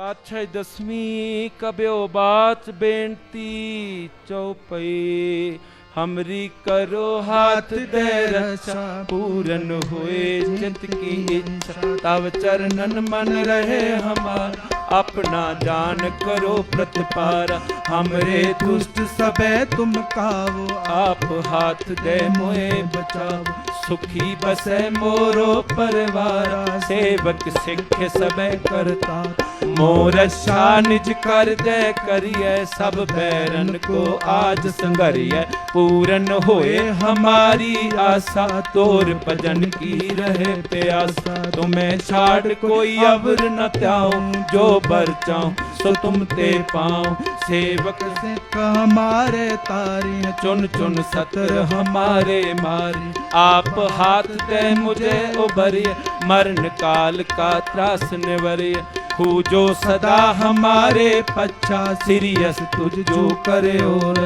ਪਾਛੈ ਦਸਵੀਂ ਕਬਿਓ ਬਾਤ ਬੇਨਤੀ, ਚਉਪਈ, ਹਮਰੀ ਕਰੋ ਹਾਥ ਦੇ ਰਸਾ, ਪੂਰਨ ਹੋਏ ਚਿਤ ਕੀ ਇੱਛਾ। ਤਵ ਚਰਨਨ ਮਨ ਰਹੇ ਹਮਾਰਾ, ਆਪਣਾ ਜਾਨ ਕਰੋ ਪ੍ਰਤਪਾਰ ਹਮਰੇ ਦੁਸ਼ਟ ਸਭੈ ਤੁਮ ਕਾਵੋ, ਆਪ ਹਾਥ ਦੇ ਮੋਏ ਬਚਾਵੋ। ਸੁਖੀ ਬਸੈ ਮੋਰੋ ਪਰਵਾਰਾ, ਸੇਵਕ ਸਿੱਖ ਸਭੈ ਕਰਤਾ ਮੋਰ ਸ਼ਾ ਨਿਜ ਕਰਦੈ ਕਰੀਐ, ਸਭ ਬੈਰਨ ਕੋ ਆਜ ਸੰਗਰੀਐ ਪੂਰਨ ਹੋਏ ਹਮਾਰੀ ਆਸਾ, ਤੋਰ ਭਜਨ ਕੀ ਰਹੇ ਪਿਆਸਾ। ਤੁਮੈ ਛਾੜ ਕੋਈ ਅਵਰ ਨ ਧਿਆਉ, ਜੋ ਬਰ ਚਾਉ, ਸੋ ਤੁਮ ਤੇ ਪਾਉ। ਸੇਵਕ ਸੇ ਹਮਾਰੇ ਤਾਰੇ ਚੁਨ ਚੁਨ ਸਤਰ ਹਮਾਰੇ ਮਾਰੇ। ਆਪ ਹਾਥ ਤੇ ਮੁਝੇ ਉਭਰਿ ਮਰਨ ਕਾਲ ਕਾ ਤਰਾਸ ਨਿਵਰਿ हु जो सदा हमारे पच्छा सिरियस तुझ जो करे और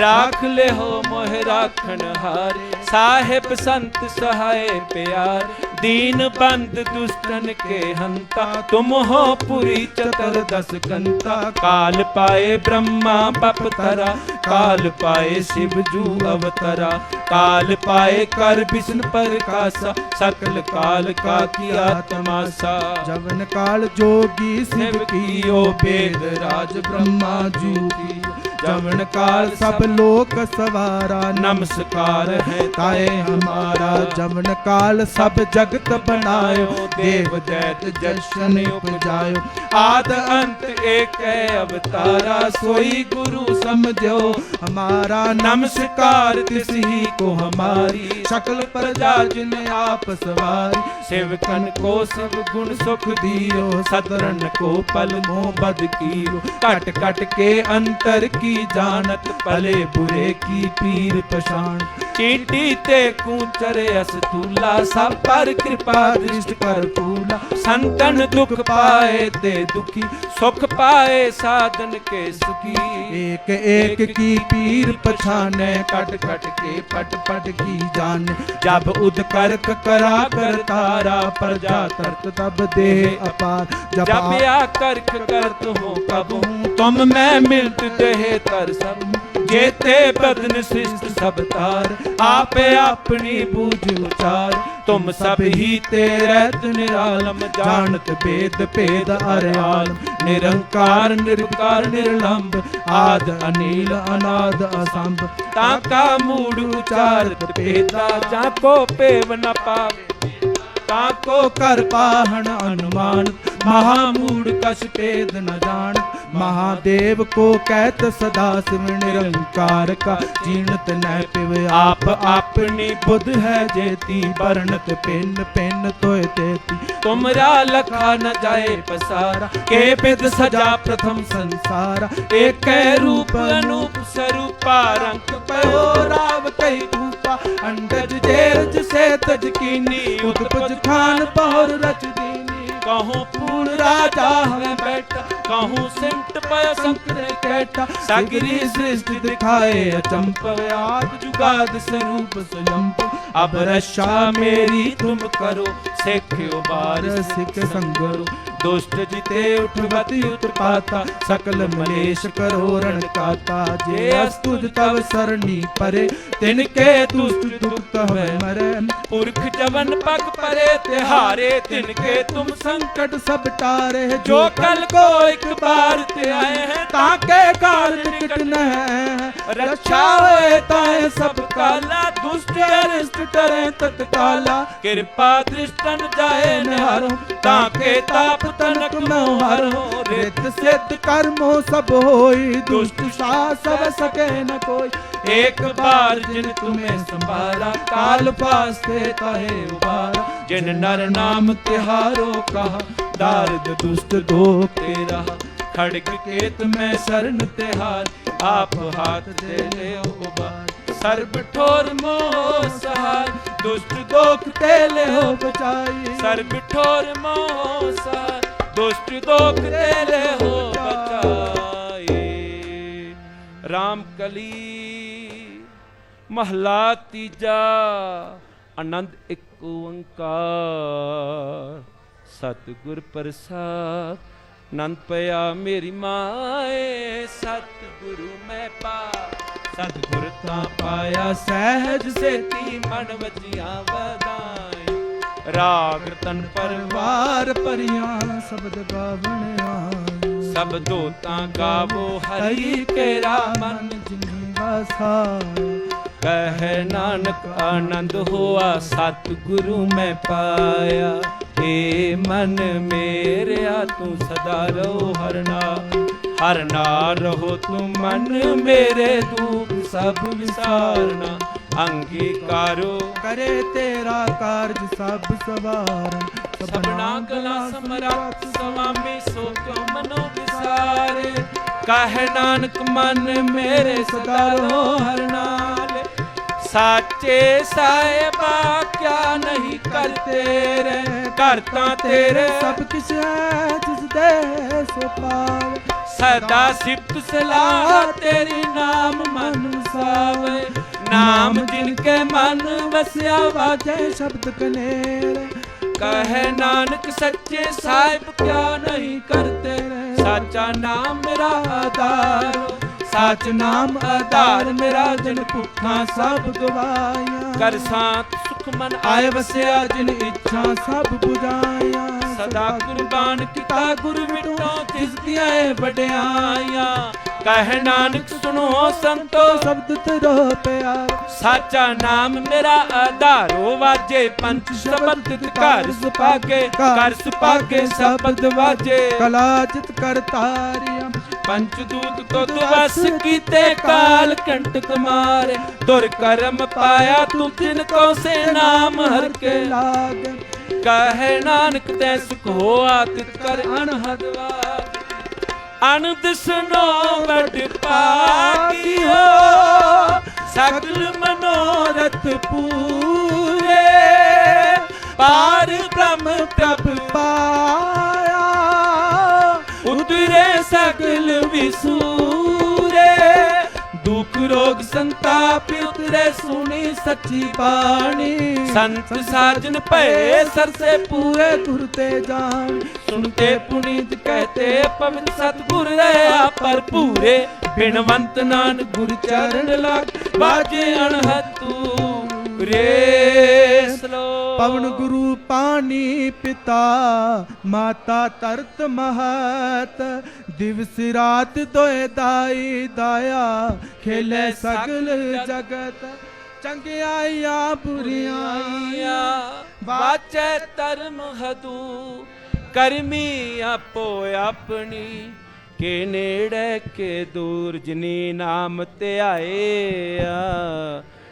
राख ले हो मोह राखन हारे साहेब संत सहाय प्यार दीन बंद दुष्टन के हंता तुम हो पुरी चतर दस कंता काल पाए ब्रह्मा बप तरा काल पाए शिव जू अवतरा काल पाए कर विष्णु प्रकाशा सकल काल का किया तमाशा जवन काल जोगी शिव शिव की कियो वेद राज ब्रह्मा जू की ਜਮਨ ਕਾਲ ਸਭ ਲੋਕ ਸਵਾਰਾ, ਨਮਸਕਾਰ ਹੈ ਤਾਏ ਹਮਾਰਾ। ਜਮਨ ਕਾਲ ਸਭ ਜਗਤ ਬਣਾਇਓ, ਦੇਵ ਦੈਤ ਜਸ਼ਨ ਉਪਜਾਇਓ। ਆਦ ਅੰਤ ਏਕੈ ਅਵਤਾਰਾ, ਸੋਈ ਗੁਰੂ ਸਮਝਿਓ। ਹਮਾਰਾ ਨਮਸਕਾਰ ਤਿਸਹੀ ਕੋ ਹਮਾਰੀ, ਸ਼ਕਲ ਪ੍ਰਜਾ ਜਿਨ ਆਪ ਸਵਾਰੀ। ਸੇਵਕਨ ਕੋ ਸਭ ਗੁਣ ਸੁਖ ਦਿਓ ਸਦਰਨ ਕੋ ਪਲ ਮੋਹ ਬਦ ਕੀਓ। ਘਟ ਘਟ ਕੇ ਅੰਤਰ ਕੀ ਕੋਈ ਜਾਣਤ ਭਲੇ ਬੁਰੇ ਕੀ ਪੀਰ ਪਛਾਣ। ਚੀਟੀ ਤੇ ਕੂਚਰੇ ਅਸਤੂਲਾ ਸਭ ਪਰ ਕਿਰਪਾ ਦ੍ਰਿਸ਼ਟ ਕਰ ਪੂਲਾ ਸੰਤਨ ਦੁਖ ਪਾਏ ਤੇ ਦੁਖੀ ਸੁਖ ਪਾਏ ਸਾਧਨ ਕੇ ਸੁਖੀ। ਏਕ ਏਕ ਕੀ ਪੀਰ ਪਛਾਨੈ ਕਟ ਕਟ ਕੇ ਪਟ ਪਟ ਕੀ ਜਾਣ। ਜਬ ਉਦ ਕਰਕ ਕਰਾ ਕਰਤਾਰਾ ਪ੍ਰਜਾ ਤਰਤ ਤਬ ਦੇ ਅਪਾਰ। ਜਬ ਆ ਕਰਕ ਕਰਤ ਹੋ ਕਬੂ ਤੁਮ ਮੈਂ ਮਿਲਤ ਤੇ ਤਰ ਸਭ ਜੇਤੇ ਬਦਨ ਸਿਸ਼ਟ ਸਭ ਤਾਰ, ਆਪੇ ਆਪਣੀ ਬੂਝ ਉਚਾਰ। ਤੁਮ ਸਭ ਹੀ ਤੇ ਰਹਿਤ ਨਿਰਾਲਮ, ਜਾਣਤ ਭੇਦ ਭੇਦ ਅਰਿਆਲਮ ਨਿਰੰਕਾਰ ਨਿਰਕਾਰ ਨਿਰਲੰਭ ਆਦ ਅਨੀਲ, ਅਨਾਦ ਅਸੰਭ। ਤਾਂ ਕਾ ਮੂੜ ਉਚਾਰਤ ਭੇਦਾ, ਜਾਂ ਕੋ ਭੇਵ ਨ ਪਾਵੇ ਤਾਂ ਕੋ ਕਰ ਪਾਹਣ ਅਨੁਮਾਨ, ਮਹਾ ਮੂੜ ਕਛ ਭੇਦ ਨ ਜਾਣ। ਮਹਾਦੇਵ ਕੋ ਕਹਿਤ ਸਦਾ ਸਿਵ ਨਿਰੰਕਾਰ ਕਾ ਜੀਣਤ ਨਹਿ ਪਿਵ ਆਪ ਆਪਣੀ ਬੁੱਧ ਹੈ ਜੇਤੀ ਬਰਨਤ ਪਿੰਨ ਪਿੰਨ ਤੋਏ ਤੇਤੀ। ਤੁਮਰਾ ਲਖਾ ਨ ਜਾਏ ਪਸਾਰਾ, ਕੇ ਪਿਤ ਸਜਾ ਪ੍ਰਥਮ ਸੰਸਾਰਾ। ਏਕੈ ਰੂਪ ਅਨੂਪ ਸਰੂਪਾ, ਰੰਗ ਪਇਓ ਰਾਵ ਕਈ ਭੂਪਾ ਅੰਡਜ ਜੇਰਜ ਸੇ ਤਜ ਕੀਨੀ, ਉਤਪਜ ਖਾਨ ਪਹੁਰ ਰਚਦੀ। ਕਹੂੰ ਪੂਰ ਰਾਜਾ ਹਵੇ ਬੈਠਾ, ਕਹੂੰ ਸਿੰਟ ਪਇ ਸੰਕਰੇ ਕੈਟਾ ਸਗਰੀ ਸ੍ਰਿਸ਼ਟ ਦਿਖਾਏ ਅਚੰਪ ਆਪ ਜੁਗਾਦ ਸਰੂਪ ਸੁਜੰਪ ਅਬ ਰਸ਼ਾ ਮੇਰੀ ਤੁਮ ਕਰੋ ਸੇਖਿਓ ਬਾਰ ਸਿੱਖ ਸੰਗਰੋ। ਦੁਸ਼ਟ ਜਿਤੇ ਉਠਵਤ ਉਤਪਾਤਾ ਸਕਲ ਮਲੇਸ਼ ਕਰੋ ਰਣ ਕਾਤਾ। ਜੇ ਅਸ ਤੁਧ ਤਵ ਸਰਣੀ ਪਰੇ ਤਿਨ ਕੇ ਦੁਸ਼ਟ ਦੁਖਤ ਹੋਇ ਮਰੇ ਪੁਰਖ ਜਵਨ ਪਗ ਪਰੇ, ਤਿਹਾਰੇ ਤਿਨ ਕੇ ਤੁਮ ਸੰਕਟ ਸਭ ਟਾਰੇ। ਜੋ ਕਲ ਕੋ ਇੱਕ ਬਾਰ ਤੇ ਆਏ ਹੈ ਤਾਂ ਕੇ ਕਾਲ ਨਿਕਟ ਨ ਹੈ। ਰੱਖਾ ਹੋਏ ਤਾਂ ਸਭ ਕਾਲਾ, ਦੁਸ਼ਟ ਅਰਿਸ਼ਟ ਟਰੇ ਤਤਕਾਲਾ। ਕਿਰਪਾ ਦ੍ਰਿਸ਼ਟਨ ਜਾਏ ਨਿਹਾਰੋ ਤਾਂ ਕੇ ਤਾਪ ਤਨਕ ਮਉ ਹਰ ਰਿਤ ਸਿੱਧ ਕਰਮੋ ਸਭ ਹੋਈ ਦੁਸ਼ਟ ਸਾ ਸਭ ਸਕੇ ਨ ਕੋਈ। ਇੱਕ ਬਾਰ ਜਿਨ ਤੁਮੇ ਸੰਭਾਰਾ ਕਾਲ ਪਾਸਤੇ ਤਹੇ ਉਬਾਰਾ। ਜਿਨ ਨਰ ਨਾਮ ਤਿਹਾਰੋ ਕਹਾ ਦਾਰਦ ਦੁਸ਼ਟ ਦੋਖ ਤੇ ਰਹਾ ਖੜਕ ਕੇਤ ਮੈਂ ਸਰਨ ਤਿਹਾਰ ਆਪ ਹਾਥ ਤੇ ਲਿਓ ਉਬਾਰ। ਸਰਬ ਠੋਰ ਮੋਹ ਸਹਾਰ ਦੁਸ਼ਟ ਦੋਖ ਤੇ ਲਿਓ ਬਚਾਈ। ਸਰਬ ਠੋਰ ਮੋਹ ਸਹਾਰ ਦੁਸ਼ਟ ਦੋਖ ਤੇਰੇ ਹੋ ਬਚਾਏ RAM ਕਲੀ ਮਹਲਾ ਤੀਜਾ ਆਨੰਦ ਇੱਕ ਓੰਕਾਰ ਸਤਿਗੁਰ ਪ੍ਰਸਾਦ ਨੰਦ ਪਿਆ ਮੇਰੀ ਮਾਏ ਸਤਿਗੁਰੂ ਮੈਂ ਪਾ ਸਤਿਗੁਰ ਤਾਂ ਪਾਇਆ ਸਹਿਜ ਸੇਤੀ ਮਨ ਵਜਿਆ ਵਗ ਰਾਗ ਤਨ ਪਰਵਾਰ ਵਾਰ ਪਰਿਆ ਸ਼ਬਦ ਗਾਵਣਿਆ ਸਭ ਦੋਤਾਂ ਗਾਵੋ ਹਰੀ ਕੇਰਾ ਮਨ ਜਿਨੀ ਵਸਾਇਆ ਕਹਿ ਨਾਨਕ ਆਨੰਦ ਹੋਆ ਸਤਿਗੁਰੂ ਮੈਂ ਪਾਇਆ। ਏ ਮਨ ਮੇਰਿਆ ਤੂੰ ਸਦਾ ਰਹੋ ਹਰਨਾ ਹਰਨਾ ਰਹੋ ਤੂੰ ਮਨ ਮੇਰੇ ਦੁੱਖ ਸਭ ਵਿਸਾਰਨਾ। ਅੰਗੀਕਾਰੋ। ਕਰੇ ਤੇਰਾ ਕਾਰਜ ਸਭ ਸਵਾਰਨ। ਸਭਨਾ ਗਲਾ ਸਮਰੱਥ ਸੁਆਮੀ ਸੋ ਕਿਉ ਮਨੋ ਵਿਸਾਰੇ। ਕਹਿ ਨਾਨਕ ਮਨ ਮੇਰੇ ਸਦਾ ਰੋ ਹਰ ਨਾਲ। ਸਾਚੇ ਸਾਹਿਬਾ ਕਿਆ ਨਹੀਂ ਕਰਤੇ ਰੇ। ਕਰਤਾ ਤੇਰੇ ਸਭ ਕਿਛ ਹੈ ਜਿਸ ਦੇ ਸੋ ਪਾਵੇ ਸਦਾ ਸਿਫਤ ਸਲਾਹ ਤੇਰੀ ਨਾਮ ਮਨ ਨਾਮ ਜਿਨ ਕੇ ਮਨ ਵਸਿਆ ਵਾਜੇ ਸ਼ਬਦ ਕਨੇਰ ਕਹੇ ਨਾਨਕ ਸੱਚੇ ਸਾਹਿਬ ਕਿਆ ਨਹੀਂ ਕਰਤੇ ਸਾਚਾ ਨਾਮ ਮੇਰਾ ਆਧਾਰ ਸਾਚ ਨਾਮ ਆਧਾਰ ਮੇਰਾ ਜਨ ਭੁੱਖਾਂ ਸਭ ਗਵਾਇਆ ਕਰ ਸਾਤ ਸੁਖ ਮਨ ਆਏ ਵਸਿਆ ਜਿਨ ਇੱਛਾ ਸਭ 부ਝਾਇਆ ਸਦਾ ਕੁਰਬਾਨ ਕੀਤਾ ਗੁਰ ਮਿਟੋ ਤਿਸ ਦੀਆਂ ਵਡਿਆਈਆਂ। ਕਹਿ ਨਾਨਕ ਸੁਣੋ ਸੰਤੋ। ਸ਼ਬਦ ਤਰੋ ਪਿਆਰ। ਸਾਚਾ ਨਾਮ ਮੇਰਾ ਆਧਾਰੋ ਵਾਜੇ ਪੰਜ ਸ਼ਬਦ ਘਰ ਸੁਪਾਗੇ ਘਰ ਸੁਪਾਗੇ ਸ਼ਬਦ ਵਾਜੇ। ਕਲਾ ਜਿਤ ਕਰਤਾਰਿਆ ਪੰਚ ਦੂਤ ਤੁਧ ਵਸ ਕੀਤੇ ਕਾਲ ਕੰਟਕ ਮਾਰੇ। ਦੁਰ ਕਰਮ ਪਾਇਆ ਤੂੰ ਤਿਨ ਕੋ ਸੇ ਨਾਮ ਹਰ ਕੇ। ਲਾਗ। ਕਹੇ ਨਾਨਕ ਤੈ ਸੁਖ ਹੋਆ ਤਿਤ ਕਰ ਅਨਹਦ ਵਾਰ। ਅਨੰਦ ਸੁਨੋ ਵਡ ਹੋ। ਸਗਲ ਮਨੋਰਥ ਪੂਰੇ। ਪਾਰ ਬ੍ਰਹਮ ਪ੍ਰਭ ਪਾਇਆ। ਉਤਰੇ ਸਗਲ ਵਿਸੂਰੇ ਰੋਗ ਸੰਤਾਪ ਉਤਰੇ ਸੁਣੀ ਸੱਚੀ ਬਾਣੀ। ਸੰਤ ਸਾਜਨ ਭਏ ਸਰਸੇ ਪੂਰੇ ਗੁਰ ਤੇ ਜਾਣ। ਸੁਣਤੇ ਪੁਨੀਤ ਕਹਤੇ ਪਵਿੱਤ ਸਤਿਗੁਰ ਰਹਾ ਪਰ ਪੂਰੇ ਬਿਨਵੰਤ ਨਾਨਕ ਗੁਰ ਚਰਨ ਲਾਗ ਬਾਜੇ ਅਣਹਤੂ ਰੇ। ਪਵਨ ਗੁਰੂ ਪਾਣੀ ਪਿਤਾ ਮਾਤਾ ਤਰਤ ਮਹਤ। ਦਿਵਸ ਰਾਤ ਦੋਏ ਦਾਈ ਦਾਇਆ ਖੇਲੇ ਸਗਲ ਜਗਤ। ਚੰਗਿਆਈਆਂ ਬੁਰੀਆਂ ਬਾਚੈ ਧਰਮ ਹਦੂ। ਕਰਮੀ ਆਪੋ ਆਪਣੀ ਕੇ ਨੇੜੇ ਕੇ ਦੂਰ ਜਿਨੀ ਨਾਮ ਧਿਆਏ ਆ।